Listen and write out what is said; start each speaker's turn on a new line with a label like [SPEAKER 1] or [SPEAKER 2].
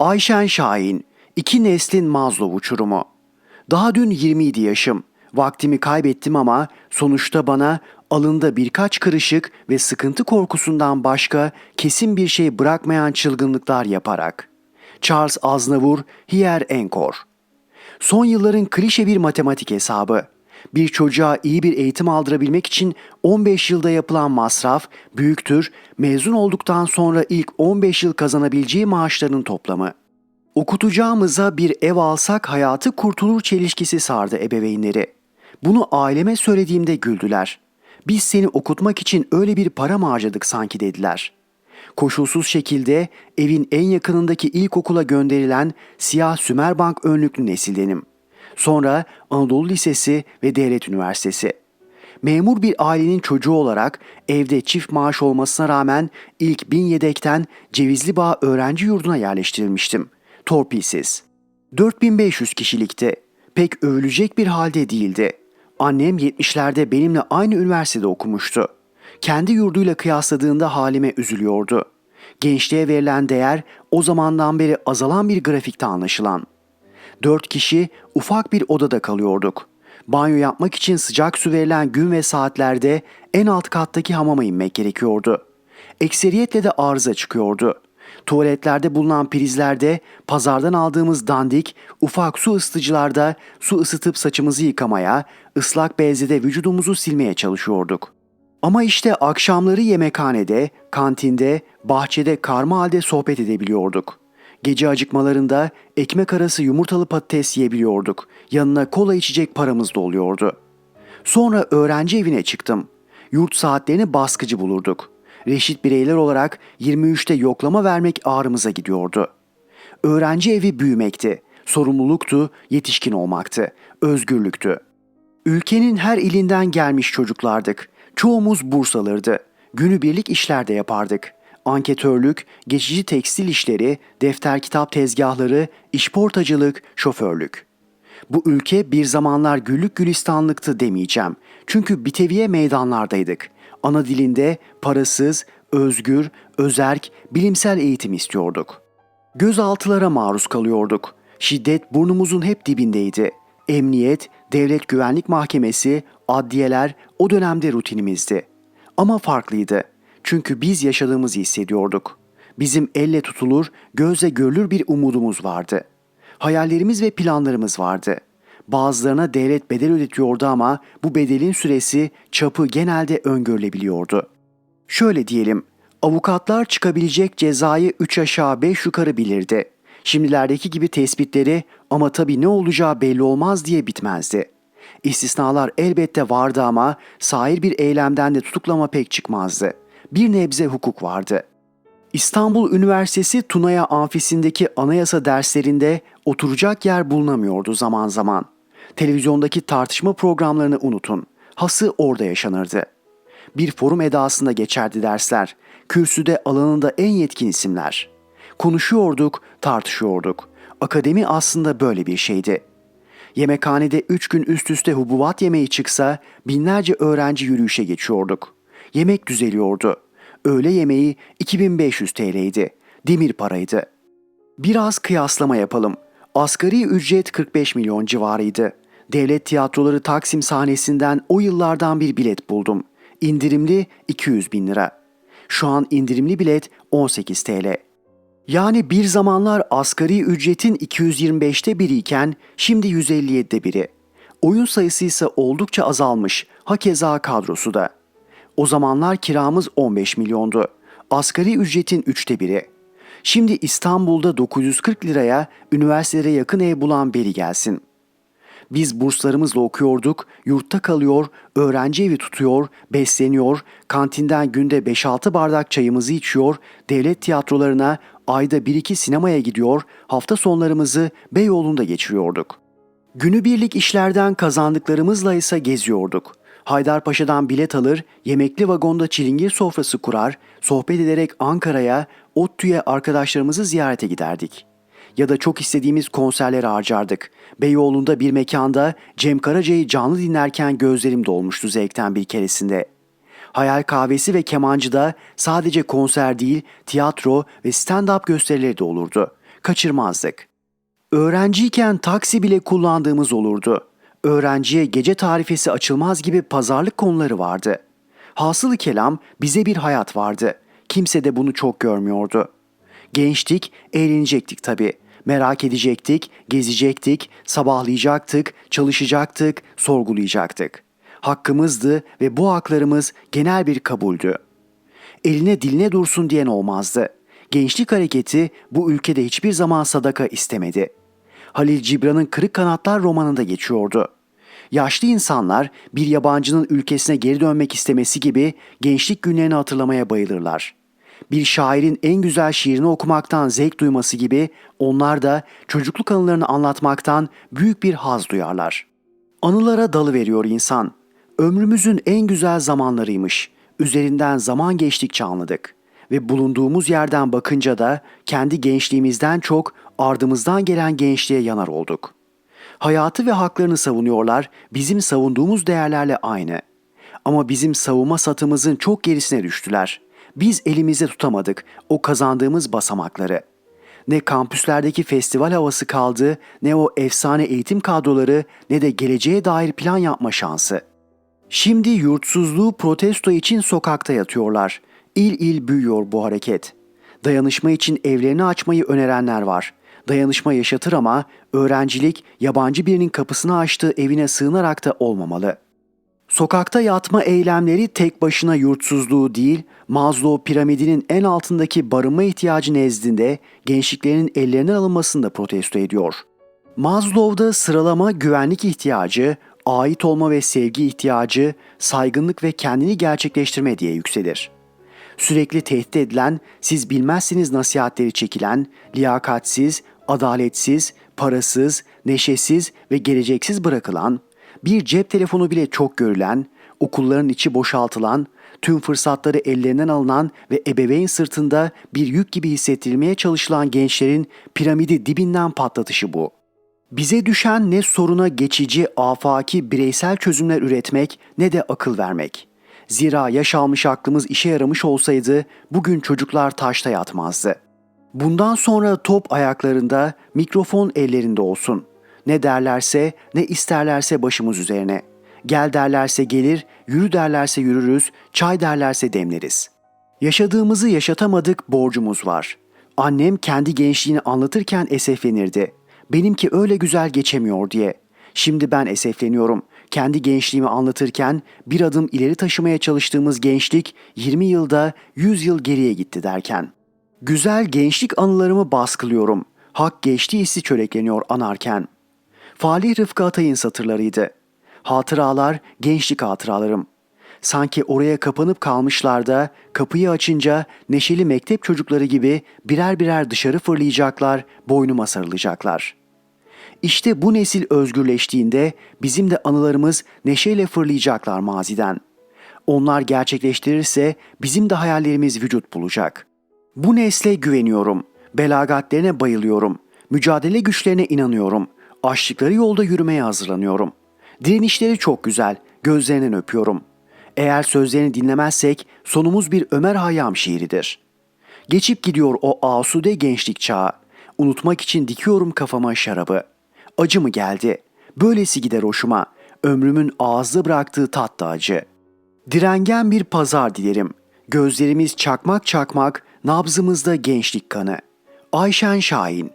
[SPEAKER 1] Ayşen Şahin, iki neslin Mazlov uçurumu. Daha dün 27 yaşım. Vaktimi kaybettim ama sonuçta bana alında birkaç kırışık ve sıkıntı korkusundan başka kesin bir şey bırakmayan çılgınlıklar yaparak. Charles Aznavour, Hier Enkor. Son yılların klişe bir matematik hesabı. Bir çocuğa iyi bir eğitim aldırabilmek için 15 yılda yapılan masraf büyüktür, mezun olduktan sonra ilk 15 yıl kazanabileceği maaşların toplamı. Okutacağımıza bir ev alsak hayatı kurtulur çelişkisi sardı ebeveynleri. Bunu aileme söylediğimde güldüler. Biz seni okutmak için öyle bir para mı harcadık sanki dediler. Koşulsuz şekilde evin en yakınındaki ilkokula gönderilen siyah Sümerbank önlüklü nesildenim. Sonra Anadolu Lisesi ve Devlet Üniversitesi. Memur bir ailenin çocuğu olarak evde çift maaş olmasına rağmen ilk bin yedekten Cevizli Bağ öğrenci yurduna yerleştirilmiştim. Torpilsiz. 4500 kişilikti. Pek övülecek bir halde değildi. Annem 70'lerde benimle aynı üniversitede okumuştu. Kendi yurduyla kıyasladığında halime üzülüyordu. Gençliğe verilen değer o zamandan beri azalan bir grafikte anlaşılan. Dört kişi ufak bir odada kalıyorduk. Banyo yapmak için sıcak su verilen gün ve saatlerde en alt kattaki hamama inmek gerekiyordu. Ekseriyetle de arıza çıkıyordu. Tuvaletlerde bulunan prizlerde pazardan aldığımız dandik ufak su ısıtıcılarda su ısıtıp saçımızı yıkamaya, ıslak bezle vücudumuzu silmeye çalışıyorduk. Ama işte akşamları yemekhanede, kantinde, bahçede karma halde sohbet edebiliyorduk. Gece acıkmalarında ekmek arası yumurtalı patates yiyebiliyorduk. Yanına kola içecek paramız da oluyordu. Sonra öğrenci evine çıktım. Yurt saatlerini baskıcı bulurduk. Reşit bireyler olarak 23'te yoklama vermek ağrımıza gidiyordu. Öğrenci evi büyümekti. Sorumluluktu, yetişkin olmaktı, özgürlüktü. Ülkenin her ilinden gelmiş çocuklardık. Çoğumuz burs alırdı. Günübirlik işlerde yapardık. Anketörlük, geçici tekstil işleri, defter kitap tezgahları, işportacılık, şoförlük. Bu ülke bir zamanlar güllük gülistanlıktı demeyeceğim. Çünkü biteviye meydanlardaydık. Ana dilinde parasız, özgür, özerk, bilimsel eğitim istiyorduk. Gözaltılara maruz kalıyorduk. Şiddet burnumuzun hep dibindeydi. Emniyet, devlet güvenlik mahkemesi, adliyeler o dönemde rutinimizdi. Ama farklıydı. Çünkü biz yaşadığımızı hissediyorduk. Bizim elle tutulur, gözle görülür bir umudumuz vardı. Hayallerimiz ve planlarımız vardı. Bazılarına devlet bedel ödetiyordu ama bu bedelin süresi, çapı genelde öngörülebiliyordu. Şöyle diyelim, avukatlar çıkabilecek cezayı 3 aşağı 5 yukarı bilirdi. Şimdilerdeki gibi tespitleri ama tabii ne olacağı belli olmaz diye bitmezdi. İstisnalar elbette vardı ama sahil bir eylemden de tutuklama pek çıkmazdı. Bir nebze hukuk vardı. İstanbul Üniversitesi Tunaya amfisindeki anayasa derslerinde oturacak yer bulunamıyordu zaman zaman. Televizyondaki tartışma programlarını unutun. Hası orada yaşanırdı. Bir forum edasında geçerdi dersler. Kürsüde alanında en yetkin isimler. Konuşuyorduk, tartışıyorduk. Akademi aslında böyle bir şeydi. Yemekhanede üç gün üst üste hububat yemeği çıksa binlerce öğrenci yürüyüşe geçiyorduk. Yemek düzeliyordu. Öğle yemeği 2500 TL'ydi. Demir paraydı. Biraz kıyaslama yapalım. Asgari ücret 45 milyon civarıydı. Devlet tiyatroları Taksim sahnesinden o yıllardan bir bilet buldum. İndirimli 200 bin lira. Şu an indirimli bilet 18 TL. Yani bir zamanlar asgari ücretin 225'te biriyken şimdi 157'de biri. Oyun sayısı ise oldukça azalmış. Hakeza kadrosu da. O zamanlar kiramız 15 milyondu. Asgari ücretin üçte biri. Şimdi İstanbul'da 940 liraya üniversitelere yakın ev bulan beri gelsin. Biz burslarımızla okuyorduk, yurtta kalıyor, öğrenci evi tutuyor, besleniyor, kantinden günde 5-6 bardak çayımızı içiyor, devlet tiyatrolarına ayda 1-2 sinemaya gidiyor, hafta sonlarımızı Beyoğlu'nda geçiriyorduk. Günübirlik işlerden kazandıklarımızla ise geziyorduk. Haydarpaşa'dan bilet alır, yemekli vagonda çilingir sofrası kurar, sohbet ederek Ankara'ya, ODTÜ'ye arkadaşlarımızı ziyarete giderdik. Ya da çok istediğimiz konserlere harcardık. Beyoğlu'nda bir mekanda Cem Karaca'yı canlı dinlerken gözlerim dolmuştu zevkten bir keresinde. Hayal kahvesi ve kemancıda sadece konser değil, tiyatro ve stand-up gösterileri de olurdu. kaçırmazdık. Öğrenciyken taksi bile kullandığımız olurdu. Öğrenciye gece tarifesi açılmaz gibi pazarlık konuları vardı. Hasılı kelam bize bir hayat vardı. Kimse de bunu çok görmüyordu. Gençtik, eğlenecektik tabii. Merak edecektik, gezecektik, sabahlayacaktık, çalışacaktık, sorgulayacaktık. Hakkımızdı ve bu haklarımız genel bir kabuldü. Eline diline dursun diyen olmazdı. Gençlik hareketi bu ülkede hiçbir zaman sadaka istemedi. Halil Cibran'ın Kırık Kanatlar romanında geçiyordu. Yaşlı insanlar bir yabancının ülkesine geri dönmek istemesi gibi gençlik günlerini hatırlamaya bayılırlar. Bir şairin en güzel şiirini okumaktan zevk duyması gibi onlar da çocukluk anılarını anlatmaktan büyük bir haz duyarlar. Anılara dalı veriyor insan. Ömrümüzün en güzel zamanlarıymış. Üzerinden zaman geçtikçe anladık ve bulunduğumuz yerden bakınca da kendi gençliğimizden çok ardımızdan gelen gençliğe yanar olduk. Hayatı ve haklarını savunuyorlar, bizim savunduğumuz değerlerle aynı. Ama bizim savunma satımızın çok gerisine düştüler. Biz elimizde tutamadık o kazandığımız basamakları. Ne kampüslerdeki festival havası kaldı, ne o efsane eğitim kadroları, ne de geleceğe dair plan yapma şansı. Şimdi yurtsuzluğu protesto için sokakta yatıyorlar. İl il büyüyor bu hareket. Dayanışma için evlerini açmayı önerenler var. Dayanışma yaşatır ama öğrencilik yabancı birinin kapısını açtığı evine sığınarak da olmamalı. Sokakta yatma eylemleri tek başına yurtsuzluğu değil, Maslow piramidinin en altındaki barınma ihtiyacı nezdinde gençliklerin ellerinden alınmasını da protesto ediyor. Maslow'da sıralama güvenlik ihtiyacı, ait olma ve sevgi ihtiyacı, saygınlık ve kendini gerçekleştirme diye yükselir. Sürekli tehdit edilen, siz bilmezsiniz nasihatleri çekilen, liyakatsiz, adaletsiz, parasız, neşesiz ve geleceksiz bırakılan, bir cep telefonu bile çok görülen, okulların içi boşaltılan, tüm fırsatları ellerinden alınan ve ebeveyn sırtında bir yük gibi hissettirilmeye çalışılan gençlerin piramidi dibinden patlatışı bu. Bize düşen ne soruna geçici, afaki, bireysel çözümler üretmek ne de akıl vermek. Zira yaş almış aklımız işe yaramış olsaydı bugün çocuklar taşta yatmazdı. Bundan sonra top ayaklarında, mikrofon ellerinde olsun. Ne derlerse, ne isterlerse başımız üzerine. Gel derlerse gelir, yürü derlerse yürürüz, çay derlerse demleriz. Yaşadığımızı yaşatamadık borcumuz var. Annem kendi gençliğini anlatırken eseflenirdi. Benimki öyle güzel geçemiyor diye. Şimdi ben esefleniyorum. Kendi gençliğimi anlatırken bir adım ileri taşımaya çalıştığımız gençlik 20 yılda 100 yıl geriye gitti derken. Güzel gençlik anılarımı baskılıyorum. Hak geçti hissi çörekleniyor anarken. Falih Rıfkı Atay'ın satırlarıydı. Hatıralar gençlik hatıralarım. Sanki oraya kapanıp kalmışlar da kapıyı açınca neşeli mektep çocukları gibi birer birer dışarı fırlayacaklar, boynuma sarılacaklar. İşte bu nesil özgürleştiğinde bizim de anılarımız neşeyle fırlayacaklar maziden. Onlar gerçekleştirirse bizim de hayallerimiz vücut bulacak. Bu nesle güveniyorum. Belagatlerine bayılıyorum. Mücadele güçlerine inanıyorum. Açtıkları yolda yürümeye hazırlanıyorum. Direnişleri çok güzel. Gözlerinden öpüyorum. Eğer sözlerini dinlemezsek sonumuz bir Ömer Hayyam şiiridir. Geçip gidiyor o asude gençlik çağı. Unutmak için dikiyorum kafama şarabı. Acı mı geldi? Böylesi gider hoşuma. Ömrümün ağızda bıraktığı tatlı acı. Direngen bir pazar dilerim. Gözlerimiz çakmak çakmak, nabzımızda gençlik kanı. Ayşen Şahin